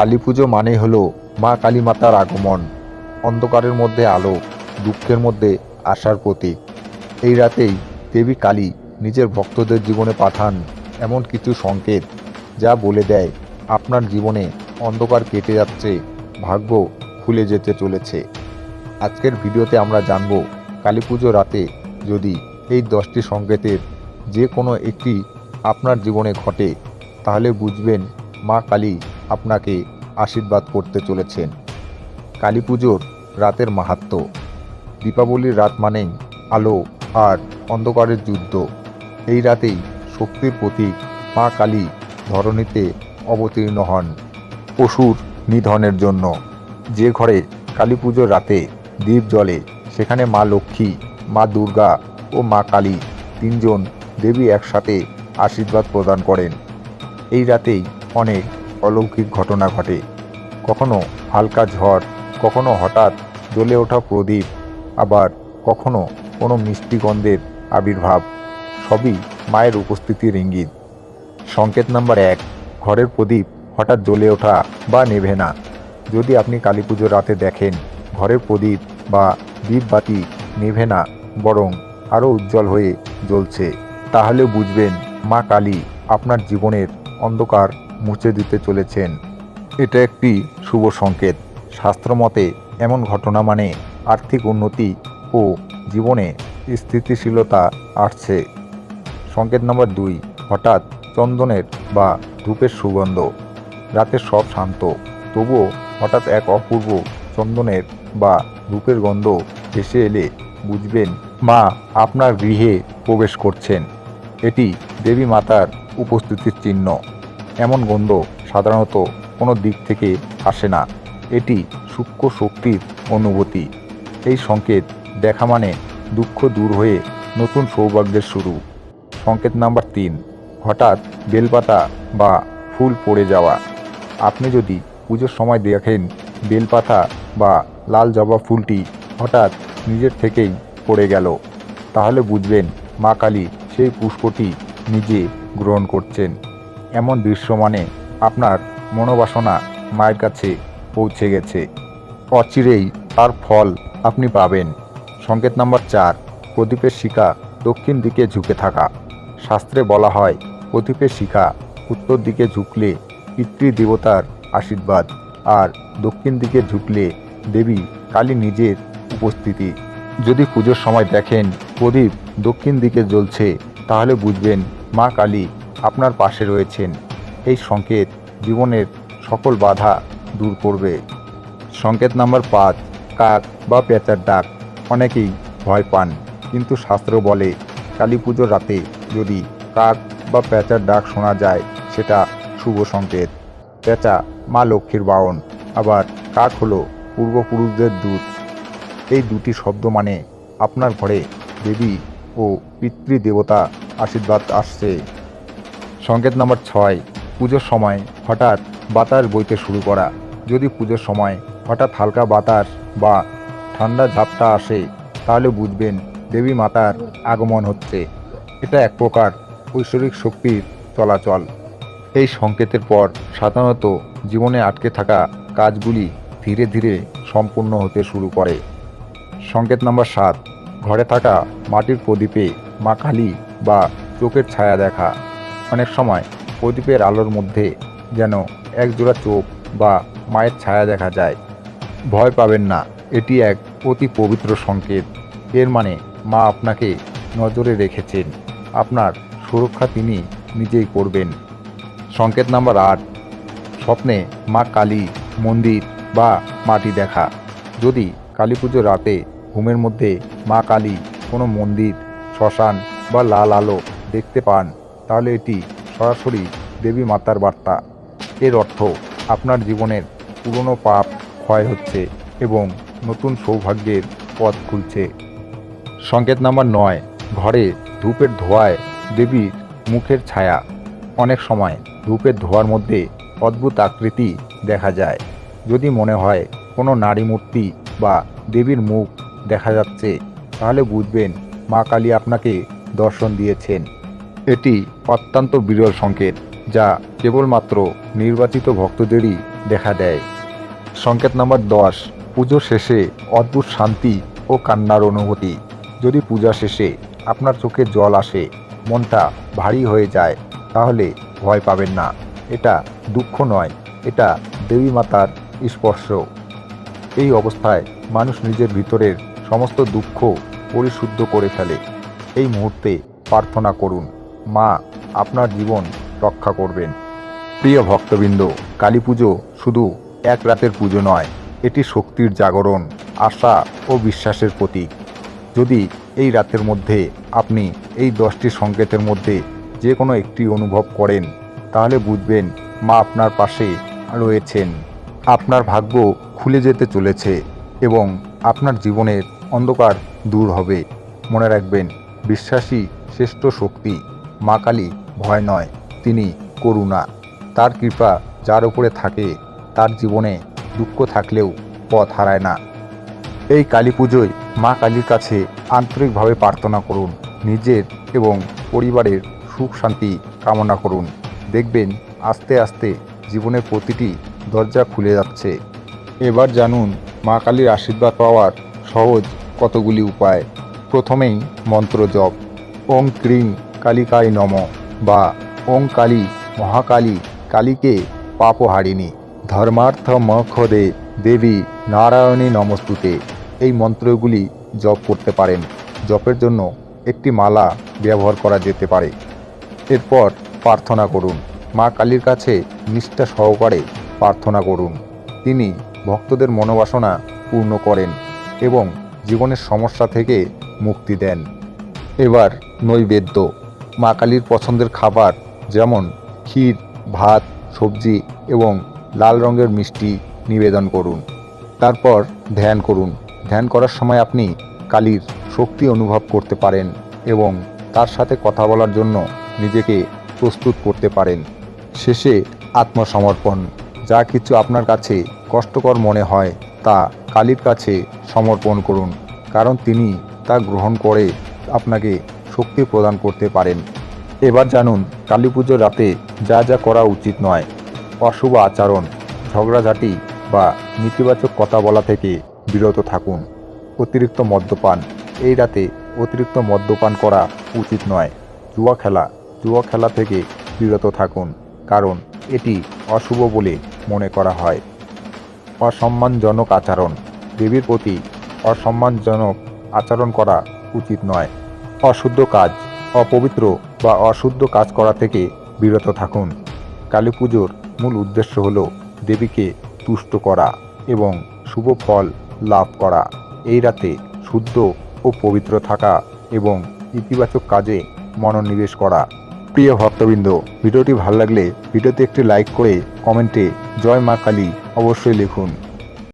কালী পুজো মানে হলো মা কালী মাতার আগমন, অন্ধকারের মধ্যে আলো, দুঃখের মধ্যে আশার প্রতীক। এই রাতেই দেবী কালী নিজের ভক্তদের জীবনে পাঠান এমন কিছু সংকেত যা বলে দেয় আপনার জীবনে অন্ধকার কেটে যাচ্ছে, ভাগ্য খুলে যেতে চলেছে। আজকের ভিডিওতে আমরা জানব কালী পুজো রাতে যদি এই দশটি সংকেতের যে কোনো একটি আপনার জীবনে ঘটে, তাহলে বুঝবেন মা কালী আপনাকে আশীর্বাদ করতে চলেছেন। কালী পুজোর রাতের মাহাত্ম্য দীপাবলির রাত মানেই আলো আর অন্ধকারের যুদ্ধ। এই রাতেই শক্তির প্রতীক মা কালী ধরণীতে অবতীর্ণ হন পশুর নিধনের জন্য। যে ঘরে কালী পুজোর রাতে দ্বীপ জ্বলে, সেখানে মা লক্ষ্মী, মা দুর্গা ও মা কালী তিনজন দেবী একসাথে আশীর্বাদ প্রদান করেন। এই রাতেই অনেক অলৌকিক ঘটনা ঘটে। কখনো হালকা ঝড়, কখনো হঠাৎ জ্বলে ওঠা প্রদীপ, আবার কখনো কোনো মিষ্টি গন্ধের আবির্ভাব, সবই মায়ের উপস্থিতির ইঙ্গিত সংকেত নাম্বার এক, ঘরের প্রদীপ হঠাৎ জ্বলে ওঠা বা নেভে না। যদি আপনি কালী পুজোর রাতে দেখেন, ঘরের প্রদীপ বা দীপবাতি নেভে না, বরং আরও উজ্জ্বল হয়ে জ্বলছে, তাহলে বুঝবেন মা কালী আপনার জীবনের অন্ধকার মুছে দিতে চলেছেন। এটা একটি শুভ সংকেত। শাস্ত্রমতে এমন ঘটনা মানে আর্থিক উন্নতি ও জীবনে স্থিতিশীলতা আসছে। সংকেত নম্বর দুই, হঠাৎ চন্দনের বা ধূপের সুগন্ধ। রাতে সব শান্ত, তবুও হঠাৎ এক অপূর্ব চন্দনের বা ধূপের গন্ধ ভেসে এলে বুঝবেন, মা, আপনার গৃহে প্রবেশ করছেন। এটি দেবী মাতার উপস্থিতির চিহ্ন। এমন গন্ধ সাধারণত কোনো দিক থেকে আসে না। এটি সূক্ষ্ম শক্তির অনুভূতি। এই সংকেত দেখা মানে দুঃখ দূর হয়ে নতুন সৌভাগ্যের শুরু। সংকেত নাম্বার তিন, হঠাৎ বেলপাতা বা ফুল পড়ে যাওয়া। আপনি যদি পুজোর সময় দেখেন বেলপাতা বা লাল জবা ফুলটি হঠাৎ নিজের থেকেই পড়ে গেল, তাহলে বুঝবেন মা কালী সেই পুষ্পটি নিজে গ্রহণ করছেন। এমন দৃশ্য মানে আপনার মনোবাসনা মায়ের কাছে পৌঁছে গেছে। অচিরেই তার ফল আপনি পাবেন। সংকেত নম্বর চার, প্রদীপের শিখা দক্ষিণ দিকে ঝুঁকে থাকা। শাস্ত্রে বলা হয়, প্রদীপের শিখা উত্তর দিকে ঝুঁকলে পিতৃদেবতার আশীর্বাদ আর দক্ষিণ দিকে ঝুঁকলে দেবী কালী নিজের উপস্থিতি। যদি পুজোর সময় দেখেন প্রদীপ দক্ষিণ দিকে জ্বলছে, তাহলে বুঝবেন মা কালী আপনার পাশে রয়েছেন। এই সংকেত জীবনের সকল বাধা দূর করবে। সংকেত নাম্বার পাঁচ, কাক বা পেঁচার ডাক। অনেকেই ভয় পান, কিন্তু শাস্ত্র বলে, কালী পুজোর রাতে যদি কাক বা পেঁচার ডাক শোনা যায়, সেটা শুভ সংকেত। পেঁচা মা লক্ষ্মীর বাহন, আবার কাক হলো পূর্বপুরুষদের দূত। এই দুটি শব্দ মানে আপনার ঘরে দেবী ও পিতৃদেবতা আশীর্বাদ আসছে। সংকেত নাম্বার ছয়, পুজোর সময় হঠাৎ বাতাস বইতে শুরু করা। যদি পুজোর সময় হঠাৎ হালকা বাতাস বা ঠান্ডা ঝাপটা আসে, তাহলে বুঝবেন দেবী মাতার আগমন হচ্ছে। এটা এক প্রকার ঐশ্বরিক শক্তির চলাচল। এই সংকেতের পর সাধারণত জীবনে আটকে থাকা কাজগুলি ধীরে ধীরে সম্পূর্ণ হতে শুরু করে। সংকেত নাম্বার সাত, ঘরে থাকা মাটির প্রদীপে মা কালী বা চোখের ছায়া দেখা। অনেক সময় প্রদীপের আলোর মধ্যে যেন একজোড়া চোখ বা মায়ের ছায়া দেখা যায়। ভয় পাবেন না, এটি এক অতি পবিত্র সংকেত। এর মানে মা আপনাকে নজরে রেখেছেন। আপনার সুরক্ষা তিনি নিজেই করবেন। সংকেত নাম্বার আট, স্বপ্নে মা কালী, মন্দির বা মাটি দেখা। যদি কালী পুজোর রাতে ঘুমের মধ্যে মা কালী কোনো মন্দির, শ্মশান বা লাল আলো দেখতে পান তাহলে এটি সরাসরি দেবী মাতার বার্তা। এর অর্থ, আপনার জীবনের পুরনো পাপ ক্ষয় হচ্ছে এবং নতুন সৌভাগ্যের পথ খুলছে। সংকেত নাম্বার নয়, ঘরে ধূপের ধোঁয়ায় দেবীর মুখের ছায়া। অনেক সময় ধূপের ধোঁয়ার মধ্যে অদ্ভুত আকৃতি দেখা যায়। যদি মনে হয় কোনো নারী মূর্তি বা দেবীর মুখ দেখা যাচ্ছে, তাহলে বুঝবেন মা কালী আপনাকে দর্শন দিয়েছেন। এটি অত্যন্ত বিরল সংকেত, যা কেবলমাত্র নির্বাচিত ভক্তদেরই দেখা দেয়। সংকেত নাম্বার দশ, পুজো শেষে অদ্ভুত শান্তি ও কান্নার অনুভূতি। যদি পূজা শেষে আপনার চোখে জল আসে, মনটা ভারী হয়ে যায়, তাহলে ভয় পাবেন না। এটা দুঃখ নয়, এটা দেবী মাতার স্পর্শ। এই অবস্থায় মানুষ নিজের ভিতরের সমস্ত দুঃখ পরিশুদ্ধ করে ফেলে। এই মুহূর্তে প্রার্থনা করুন। মা আপনার জীবন রক্ষা করবেন। প্রিয় ভক্তবৃন্দ কালী পুজো শুধু এক রাতের পুজো নয়, এটি শক্তির জাগরণ, আশা ও বিশ্বাসের প্রতীক। যদি এই রাতের মধ্যে আপনি এই দশটি সংকেতের মধ্যে যে কোনো একটি অনুভব করেন, তাহলে বুঝবেন মা আপনার পাশে রয়েছেন। আপনার ভাগ্য খুলে যেতে চলেছে এবং আপনার জীবনের অন্ধকার দূর হবে। মনে রাখবেন বিশ্বাসী শ্রেষ্ঠ শক্তি। মা কালী ভয় নয়, তিনি করুণা। তার কৃপা যার উপরে থাকে, তার জীবনে দুঃখ থাকলেও পথ হারায় না। এই কালী পুজোয় মা কালীর কাছে আন্তরিকভাবে প্রার্থনা করুন, নিজের এবং পরিবারের সুখ শান্তি কামনা করুন। দেখবেন আস্তে আস্তে জীবনের প্রতিটি দরজা খুলে যাচ্ছে। এবার জানুন, মা কালীর আশীর্বাদ পাওয়ার সহজ কতগুলি উপায়। প্রথমেই মন্ত্র জপ। ওং ক্রিং কালিকায় নম বা ওং কালী, মহাকালী, কালীকে পাপহারিণী ধর্মার্থ মখদে দেবী নারায়ণী নমস্তুতে। এই মন্ত্রগুলি জপ করতে পারেন। জপের জন্য একটি মালা ব্যবহার করা যেতে পারে। এরপর প্রার্থনা করুন। মা কালীর কাছে নিষ্ঠা সহকারে প্রার্থনা করুন। তিনি ভক্তদের মনোবাসনা পূর্ণ করেন এবং জীবনের সমস্যা থেকে মুক্তি দেন। এবার নৈবেদ্য। মা কালীর পছন্দের খাবার যেমন ক্ষীর, ভাত, সবজি এবং লাল রঙের মিষ্টি নিবেদন করুন। তারপর ধ্যান করুন। ধ্যান করার সময় আপনি কালীর শক্তি অনুভব করতে পারেন এবং তার সাথে কথা বলার জন্য নিজেকে প্রস্তুত করতে পারেন। শেষে আত্মসমর্পণ। যা কিছু আপনার কাছে কষ্টকর মনে হয় তা কালীর কাছে সমর্পণ করুন। কারণ তিনি তা গ্রহণ করে আপনাকে শক্তি প্রদান করতে পারেন। এবার জানুন, কালী পুজোর রাতে যা যা করা উচিত নয়। অশুভ আচরণ, ঝগড়াঝাটি বা নেতিবাচক কথা বলা থেকে বিরত থাকুন। অতিরিক্ত মদ্যপান, এই রাতে অতিরিক্ত মদ্যপান করা উচিত নয়। জুয়া খেলা জুয়া খেলা থেকে বিরত থাকুন, কারণ এটি অশুভ বলে মনে করা হয়। অসম্মানজনক আচরণ, দেবীর প্রতি অসম্মানজনক আচরণ করা উচিত নয়। অশুদ্ধ কাজ, অপবিত্র বা অশুদ্ধ কাজ করা থেকে বিরত থাকুন। কালী পুজোর মূল উদ্দেশ্য হল দেবীকে তুষ্ট করা এবং শুভ ফল লাভ করা। এই রাতে শুদ্ধ ও পবিত্র থাকা এবং ইতিবাচক কাজে মনোনিবেশ করা। প্রিয় ভক্তবৃন্দ, ভিডিওটি ভালো লাগলে ভিডিওতে একটি লাইক করে কমেন্টে জয় মা কালী অবশ্যই লিখুন।